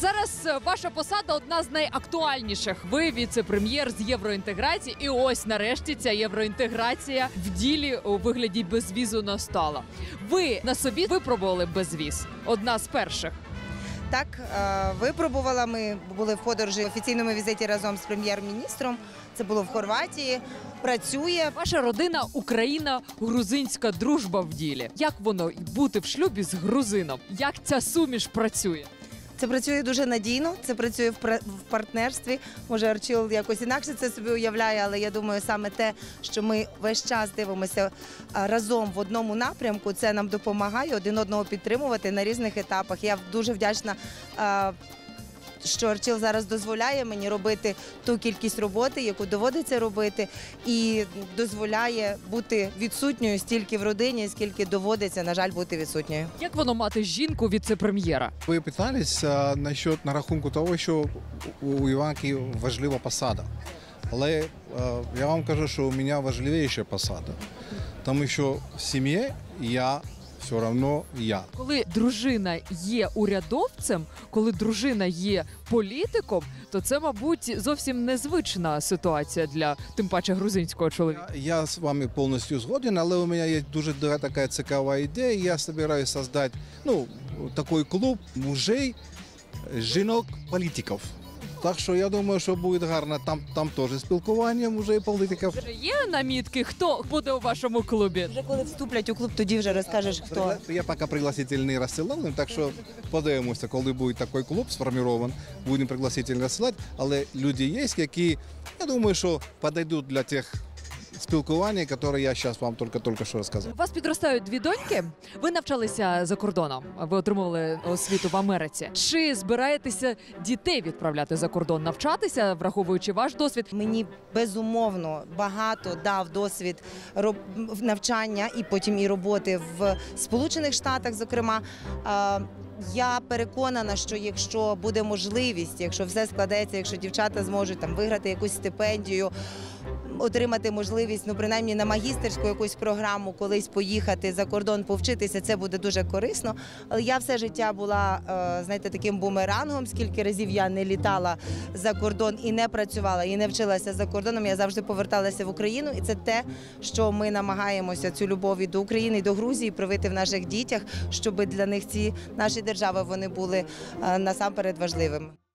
Зараз е, ваша посада одна з найактуальніших. Ви віце-прем'єр з євроінтеграції, і ось нарешті ця євроінтеграція в ділі у вигляді безвізу настала. Ви на собі випробували безвіз. Одна з перших. Так, е, випробувала. Ми були в подорожі в офіційному візиті разом з прем'єр-міністром. Це було в Хорватії. Працює. Ваша родина Україна, грузинська дружба в ділі. Як воно бути в шлюбі з грузином? Як ця суміш працює? Це працює дуже надійно. Це працює в партнерстві. Може, Арчил якось інакше це собі уявляє, але я думаю, саме те, що ми весь час дивимося разом в одному напрямку, це нам допомагає один одного підтримувати на різних етапах. Я дуже вдячна. А, Що Арчил зараз дозволяє мені робити ту кількість роботи, яку доводиться робити, і дозволяє бути відсутньою стільки в родині, скільки доводиться, на жаль, бути відсутньою. Як воно мати жінку віце-прем'єра? Ви питались а, насчет на рахунку того, що у Іванки важлива посада. Але е, я вам кажу, що у мене важливіша посада. Тому що в сім'ї я все одно я. Коли дружина є урядовцем, коли дружина є політиком, то це, мабуть, зовсім незвична ситуація для тим паче грузинського чоловіка. Я, з вами повністю згоден, але у мене є дуже така цікава ідея. Я збираюся создати ну, такий клуб мужей, жінок, політиків. Так що я думаю, що буде гарно. Там, там теж спілкування вже і політика. Вже є намітки, хто буде у вашому клубі? Вже коли вступлять у клуб, тоді вже розкажеш хто. Я поки пригласительний розсилав, так що подивимося, коли буде такий клуб сформований, будемо пригласительний розсилати. Але люди є, які, я думаю, що підійдуть для тих спілкувань, які я зараз вам тільки, тільки що розказав. У вас підростають дві доньки. Ви навчалися за кордоном. Ви отримували освіту в Америці. Чи збираєтеся дітей відправляти за кордон навчатися, враховуючи ваш досвід? Мені безумовно багато дав досвід навчання і потім і роботи в Сполучених Штатах, зокрема. Я переконана, що якщо буде можливість, якщо все складеться, якщо дівчата зможуть там виграти якусь стипендію, отримати можливість, ну принаймні на магістерську якусь програму, колись поїхати за кордон, повчитися, це буде дуже корисно. Але я все життя була, е, знаєте, таким бумерангом. Скільки разів я не літала за кордон і не працювала, і не вчилася за кордоном. Я завжди поверталася в Україну, і це те, що ми намагаємося цю любов і до України і до Грузії привити в наших дітях, щоб для них ці наші держави вони були е, насамперед важливими.